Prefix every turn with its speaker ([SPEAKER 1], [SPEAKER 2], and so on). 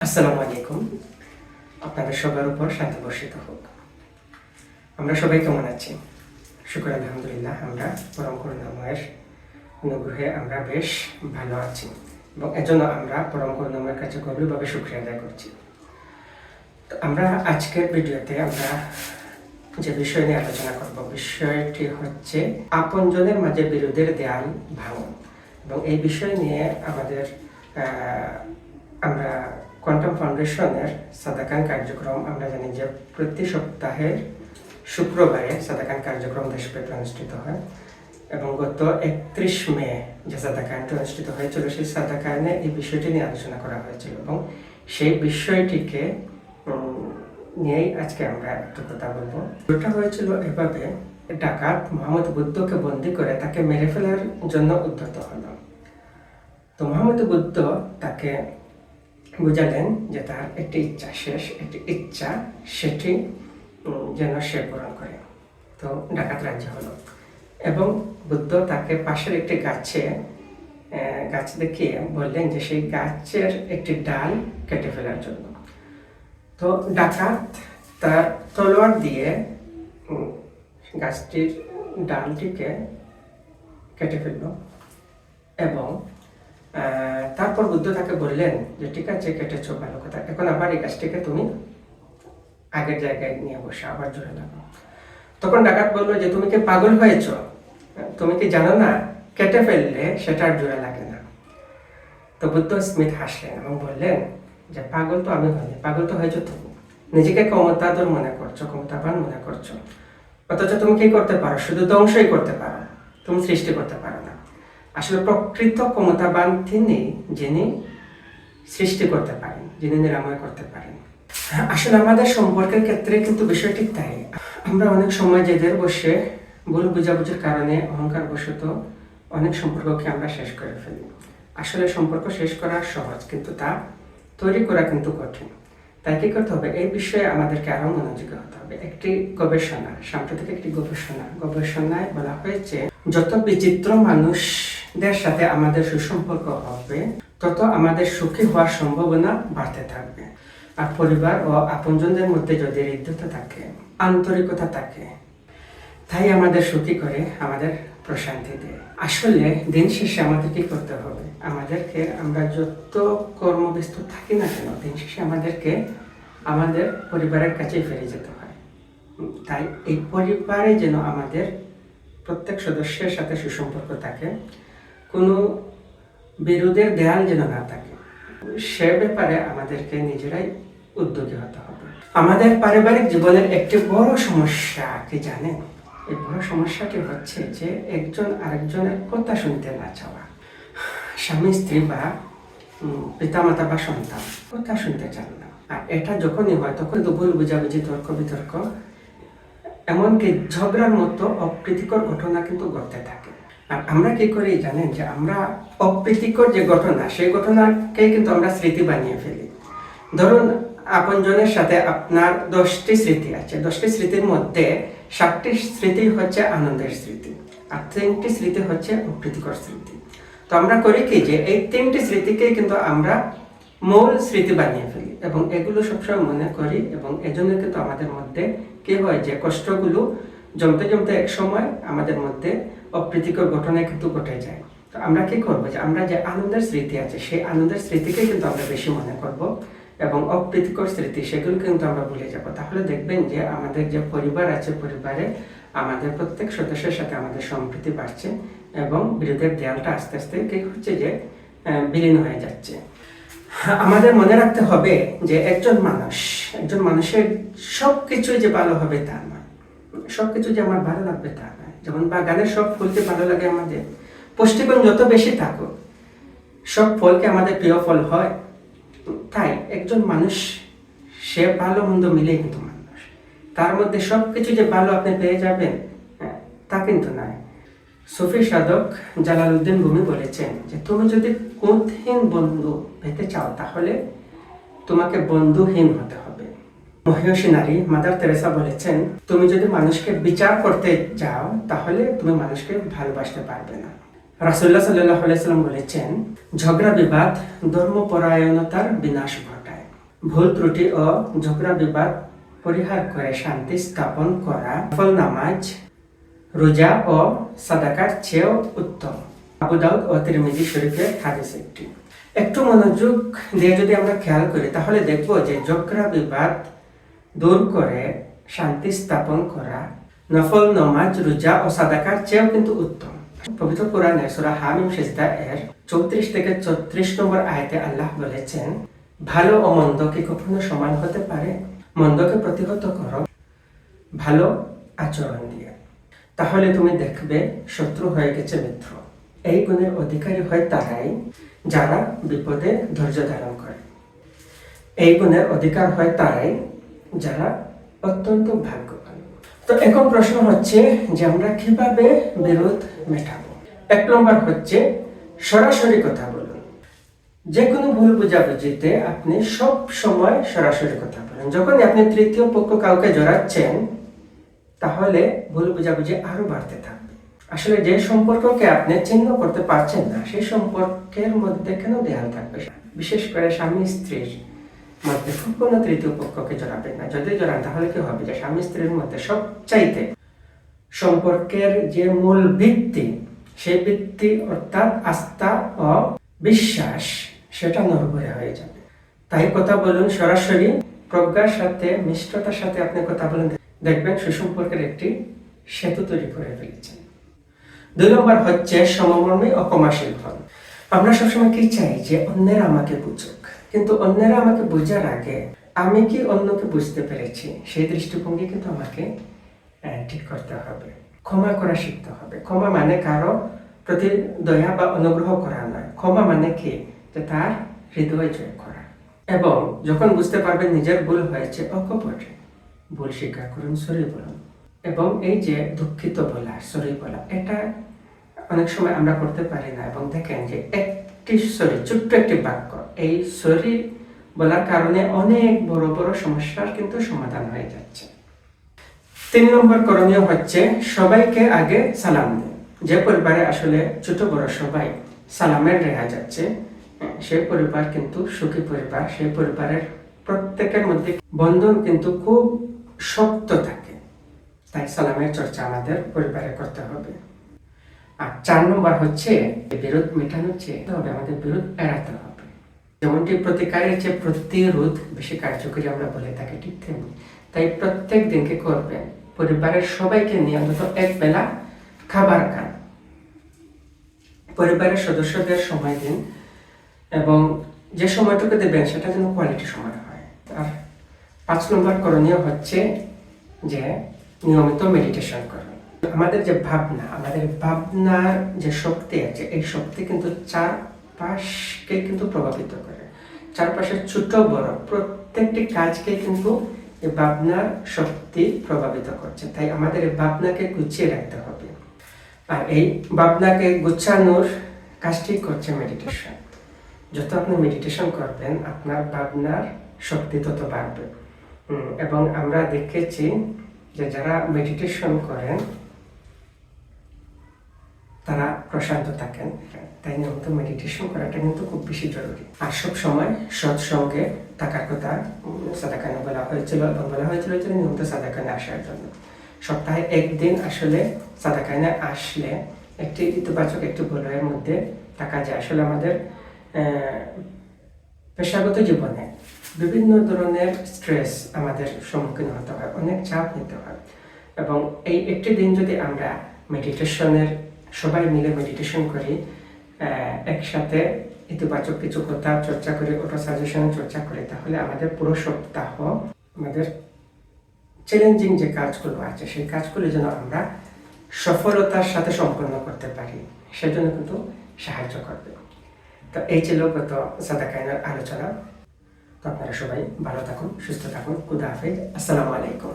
[SPEAKER 1] আসসালামু আলাইকুম। আপনাদের সবার উপর শান্তি বর্ষিত হোক। আমরা সবাই কেমন আছি? শুক্র আলহামদুলিল্লাহ, আমরা পরম করুণাময়ের অনুগ্রহে আমরা বেশ ভালো আছি এবং এজন্য আমরা পরম করুণাময়ের কাছে গভীরভাবে শুক্রিয়া আদায় করছি। তো আমরা আজকের ভিডিওতে আমরা যে বিষয় নিয়ে আলোচনা করব, বিষয়টি হচ্ছে আপনজনের মাঝে বিরোধের দেয়াল ভাঙন এবং এই বিষয় নিয়ে আমাদের আমরা কোয়ান্টাম ফাউন্ডেশনের সাদাকান কার্যক্রম, আমরা জানি যে প্রতি সপ্তাহের শুক্রবারে সাদাকান কার্যক্রম দেশব্যাপী অনুষ্ঠিত হয় এবং গত একত্রিশ মে যে সাদাকানটি অনুষ্ঠিত হয়েছিল, সেই সাদাকানে এই বিষয়টি নিয়ে আলোচনা করা হয়েছিল এবং সেই বিষয়টিকে নিয়েই আজকে আমরা একটু কথা বলব। ওটা হয়েছিল এভাবে, ডাকাত মোহাম্মদ বুদ্ধকে বন্দি করে তাকে মেরে ফেলার জন্য উদ্ধত হলো। তো মোহাম্মদ বুদ্ধ তাকে বুঝালেন যে তার একটি ইচ্ছা শেষ, একটি ইচ্ছা সেটি যেন সে পূরণ করে। তো ডাকাত রাজ্য হলো। এবং বুদ্ধ তাকে পাশের একটি গাছে গাছ দেখিয়ে বললেন যে সেই গাছের একটি ডাল কেটে ফেলার জন্য। তো ডাকাত তার তলোয়ার দিয়ে গাছটির ডালটিকে কেটে ফেলল এবং তারপর বুদ্ধ তাকে বললেন যে, ঠিক আছে, কেটেছো, ভালো কথা। এখন আবার এই গাছটিকে তুমি আগের জায়গায় নিয়ে বসে আবার জোরে লাগো তখন ডাকাত বলল যে, তুমি কি পাগল হয়েছ? তুমি কি জানো না? কেটে ফেললে সেটা আর জোরে লাগে না। তো বুদ্ধ স্মিথ হাসলেন এবং বললেন যে, পাগল তো আমি হইনি। পাগল তো হয়েছো তুমি। নিজেকে ক্ষমতাধর মনে করছ, ক্ষমতাবান মনে করছ। অথচ তুমি কি করতে পারো? শুধু ধ্বংসই করতে পারো তুমি সৃষ্টি করতে পারো না। আসলে প্রকৃত ক্ষমতাবান তিনি যিনি সৃষ্টি করতে পারেন, যিনি নিরাময় করতে পারেন। আসলে আমাদের সম্পর্কের ক্ষেত্রে কিন্তু বিষয়টি তাই। আমরা অনেক সময় যেদের বসে ভুল বুঝাবুঝির কারণে অহংকার বশত অনেক সম্পর্ককে আমরা শেষ করে ফেলি। আসলে সম্পর্ক শেষ করা সহজ, কিন্তু তা তৈরি করা কিন্তু কঠিন। তাই কি করতে হবে? এই বিষয়ে আমাদেরকে আরও মনোযোগী হতে হবে। একটি গবেষণা, সাম্প্রতিক একটি গবেষণা, গবেষণায় বলা হয়েছে যত বিচিত্র মানুষদের সাথে আমাদের সুসম্পর্ক হবে, তত আমাদের সুখী হওয়ার সম্ভাবনা বাড়তে থাকবে। আর পরিবার ও আপনজনদের মধ্যে যদি হৃদ্যতা থাকে, আন্তরিকতা থাকে, তাই আমাদের সুখী করে আমাদের প্রশান্তি দেয়। আসলে দিন শেষে আমাদের কি করতে হবে? আমাদেরকে আমরা যত কর্মব্যস্ত থাকি না কেন, দিন শেষে আমাদেরকে আমাদের পরিবারের কাছেই ফিরে যেতে হয়। তাই এই পরিবারে যেন আমাদের প্রত্যেক সদস্যের সাথে সুসম্পর্ক থাকে। কোনো বিরোধের দেয়াল যেন না থাকে। সে ব্যাপারে আমাদেরকে নিজেরাই উদ্যোগী হতে হবে। আমাদের পারিবারিক জীবনের একটি বড় সমস্যা, কি জানেন? এই বড় সমস্যাটি হচ্ছে যে একজন আরেকজনের কথা শুনতে না চাওয়া। স্বামী, স্ত্রী বা পিতামাতা বা সন্তান কথা শুনতে চান না। আর এটা যখনই হয় তখন তো ভুল, বুঝাবুঝি, তর্ক বিতর্ক এমনকি ঝগড়ার মতো অপ্রীতিকর ঘটনা কিন্তু ঘটতে থাকে। আর আমরা কি করি জানেন যে আমরা অপ্রীতিকর যে ঘটনা, সেই ঘটনাকে কিন্তু আমরা স্মৃতি বানিয়ে ফেলি। ধরুন আপনজনের সাথে আপনার দশটি স্মৃতি আছে। দশটি স্মৃতির মধ্যে সাতটি স্মৃতি হচ্ছে আনন্দের স্মৃতি আর তিনটি স্মৃতি হচ্ছে অপ্রীতিকর স্মৃতি। তো আমরা করি কি যে এই তিনটি স্মৃতিকে কিন্তু আমরা মূল স্মৃতি বানিয়ে ফেলি এবং এগুলো সবসময় মনে করি এবং এজন্য কিন্তু আমাদের মধ্যে কি হয় যে কষ্টগুলো জমতে জমতে এক সময় আমাদের মধ্যে অপ্রীতিকর ঘটনা কিন্তু ঘটে যায়। তো আমরা কি করব? যে আমরা যে আনন্দের স্মৃতি আছে, সেই আনন্দের স্মৃতিকে কিন্তু আমরা বেশি মনে করব এবং অপ্রীতিকর স্মৃতি সেগুলো কিন্তু আমরা ভুলে যাব। তাহলে দেখবেন যে আমাদের যে পরিবার আছে পরিবারে, আমাদের প্রত্যেক সদস্যের সাথে আমাদের সম্প্রীতি বাড়ছে এবং বিরোধের দেয়ালটা আস্তে আস্তে কি হচ্ছে যে বিলীন হয়ে যাচ্ছে। আমাদের মনে রাখতে হবে যে একজন মানুষ একজন মানুষের সব কিছু যে ভালো হবে তা নয়। সব কিছু যে আমার ভালো লাগবে তা নয়। যেমন বাগানের সব ফুলকে ভালো লাগে আমাদের পুষ্টিগুণ যত বেশি থাকুক সব ফলকে আমাদের প্রিয় ফল হয়। তাই একজন মানুষ সে ভালো মন্দ মিলে কিন্তু মানুষ। তার মধ্যে সব কিছু যে ভালো আপনি পেয়ে যাবেন হ্যাঁ, তা কিন্তু নয়। সুফি সাধক জালালউদ্দিন ভূমি বলেছেন যে তুমি যদি কোনহীন বন্ধু পেতে চাও তাহলে তোমাকে বন্ধুহীন হতে হবে। মহিষী নারী, মাদার তেরেসা বলেছেন, তুমি যদি মানুষকে বিচার করতে যাও তাহলে তুমি মানুষকে ভালোবাসতে পারবে না। রাসুল্লাহ সাল্লাহ সাল্লাম বলেছেন, ঝগড়া বিবাদ ধর্মপরায়ণতার বিনাশ ঘটায়। ভুল ত্রুটি ও ঝগড়া বিবাদ পরিহার করে শান্তি স্থাপন করা ফল নামাজ, রোজা ও সাদাকার চেয়েও উত্তম। আবু দাউদ ও তিরমিজি শরীফের হাদিস একটি। একটু মনোযোগ দিয়ে যদি আমরা খেয়াল করি, তাহলে দেখব যে ঝগড়া বিবাদ দূর করে শান্তি স্থাপন করা। নফল, নমাজ, রোজা ও সাদাকার চেয়েও কিন্তু উত্তম। পবিত্র কোরআনে সূরা হামিম সেজদা এর চৌত্রিশ থেকে চৌত্রিশ নম্বর আয়তে আল্লাহ বলেছেন, ভালো ও মন্দ কি কখনো সমান হতে পারে। মন্দকে প্রতিহত করো। ভালো আচরণ দিয়ে। তাহলে তুমি দেখবে শত্রু হয়ে গেছে মিত্র। এই গুণের অধিকারী হয় তারাই যারা বিপদে ধৈর্য ধারণ করে। এই গুণের অধিকার হয় তারাই যারা অত্যন্ত ভাগ্যবান। তো এখন প্রশ্ন হচ্ছে যে আমরা কীভাবে বিরোধ মেটাবো? এক নম্বর হচ্ছে সরাসরি কথা বলুন। যে কোনো ভুল বুঝাবুঝিতে আপনি সব সময় সরাসরি কথা বলেন। যখনই আপনি তৃতীয় পক্ষ কাউকে জড়াচ্ছেন, তাহলে ভুল বুঝাবুঝি আরও বাড়তে থাকবে। আসলে যে সম্পর্ককে আপনি চিহ্ন করতে পারছেন না, সেই সম্পর্কের মধ্যে কেন দেয়াল থাকবে? বিশেষ করে স্বামী স্ত্রীর মধ্যে কোনো তৃতীয় পক্ষকে জড়াবেন না। যদি জড়ান, তাহলে কি হবে? যে স্বামী স্ত্রীর মধ্যে সবচাইতে সম্পর্কের যে মূল ভিত্তি, সেই ভিত্তি অর্থাৎ আস্থা ও বিশ্বাস, সেটা নড়বড়ে হয়ে যাবে। তাই কথা বলুন, সরাসরি প্রজ্ঞার সাথে, মিষ্টতার সাথে আপনি কথা বলুন। দেখবেন সুসম্পর্কের একটি সেতু তৈরি করে ফেলেছেন। দুই নম্বর হচ্ছে সমমর্মী ও ক্ষমাশীল হন আমরা সবসময় কি চাই? যে অন্যেরা আমাকে বুঝুক। কিন্তু অন্যেরা আমাকে বোঝার আগে আমি কি অন্যকে বুঝতে পেরেছি? সেই দৃষ্টিভঙ্গি কিন্তু আমাকে ঠিক করতে হবে। ক্ষমা করা শিখতে হবে। ক্ষমা মানে কারও প্রতি দয়া বা অনুগ্রহ করা নয়। ক্ষমা মানে কি? যে তার হৃদয় জয় করা। এবং যখন বুঝতে পারবেন নিজের ভুল হয়েছে, অকপটে ভুল স্বীকার করুন, সরি বলুন। এবং এই যে দুঃখিত বলা, সরি বলা, এটা অনেক সময় আমরা করতে পারি না। এবং দেখেন যে একটি সরি ছোট্ট একটি বাক্য। এই সরি বলার কারণে অনেক বড় বড় সমস্যার কিন্তু সমাধান হয়ে যাচ্ছে। তিন নম্বর করণীয় হচ্ছে সবাইকে আগে সালাম দিন যে পরিবারে আসলে ছোট বড় সবাই সালামের রেহা যাচ্ছে সেই পরিবার কিন্তু সুখী পরিবার সেই পরিবারের প্রত্যেকের মধ্যে বন্ধন কিন্তু খুব শক্ত থাকে। তাই সালামের চর্চা আমাদের পরিবারে করতে হবে। আর চার নম্বর হচ্ছে বিরোধ মেটানোর চেয়ে হবে, আমাদের বিরোধ এড়াতে হবে। যেমনটি প্রতিকারের যে প্রতিরোধ বেশি কার্যকরী আমরা বলে থাকি, ঠিক তেমনি। তাই প্রত্যেক দিনকে করবেন? পরিবারের সবাইকে নিয়ে অন্তত এক বেলা খাবার খান। পরিবারের সদস্যদের সময় দিন এবং যে সময়টুকু দেবেন সেটা যেন কোয়ালিটি সময় হয়। আর পাঁচ নম্বর করণীয় হচ্ছে যে নিয়মিত মেডিটেশন করুন। আমাদের যে ভাবনা, আমাদের ভাবনার যে শক্তি আছে, এই শক্তি কিন্তু চারপাশকে কিন্তু প্রভাবিত করে। চারপাশের ছোট, বড় প্রত্যেকটি কাজকে কিন্তু এই ভাবনার শক্তি প্রভাবিত করছে। তাই আমাদের এই ভাবনাকে গুছিয়ে রাখতে হবে। আর এই ভাবনাকে গুছানোর কাজটি করছে মেডিটেশন যত আপনি মেডিটেশন করবেন, আপনার ভাবনার শক্তি তত বাড়বে। এবং আমরা দেখেছি যে যারা মেডিটেশন করেন তারা প্রশান্ত থাকেন। তাই নিয়মিত মেডিটেশন করাটা কিন্তু খুব বেশি জরুরি। আর সব সময় সৎসঙ্গে থাকার কথা সাদাকানে বলা হয়েছিল এবং বলা হয়েছিল যে নিয়মিত সাদাকানে আসার জন্য। সপ্তাহে একদিন আসলে সাদাকানে আসলে একটি ইতিবাচক, একটি বলয়ের মধ্যে থাকা যায়। আসলে আমাদের পেশাগত জীবনে বিভিন্ন ধরনের স্ট্রেস আমাদের সম্মুখীন হতে হয়, অনেক চাপ নিতে হয়। এবং এই একটি দিন যদি আমরা মেডিটেশনের সবাই মিলে মেডিটেশন করি একসাথে ইতিবাচক কিছু কথা চর্চা করি ওটা সাজেশন চর্চা করি, তাহলে আমাদের পুরো সপ্তাহ, আমাদের চ্যালেঞ্জিং যে কাজগুলো আছে, সেই কাজগুলো যেন আমরা সফলতার সাথে সম্পন্ন করতে পারি, সেজন্য কিন্তু সাহায্য করবে। তো এই ছিল গত সাদাকাইনের আলোচনা। তো আপনারা সবাই ভালো থাকুন, সুস্থ থাকুন, খুদা হাফিজ, আসসালামু আলাইকুম।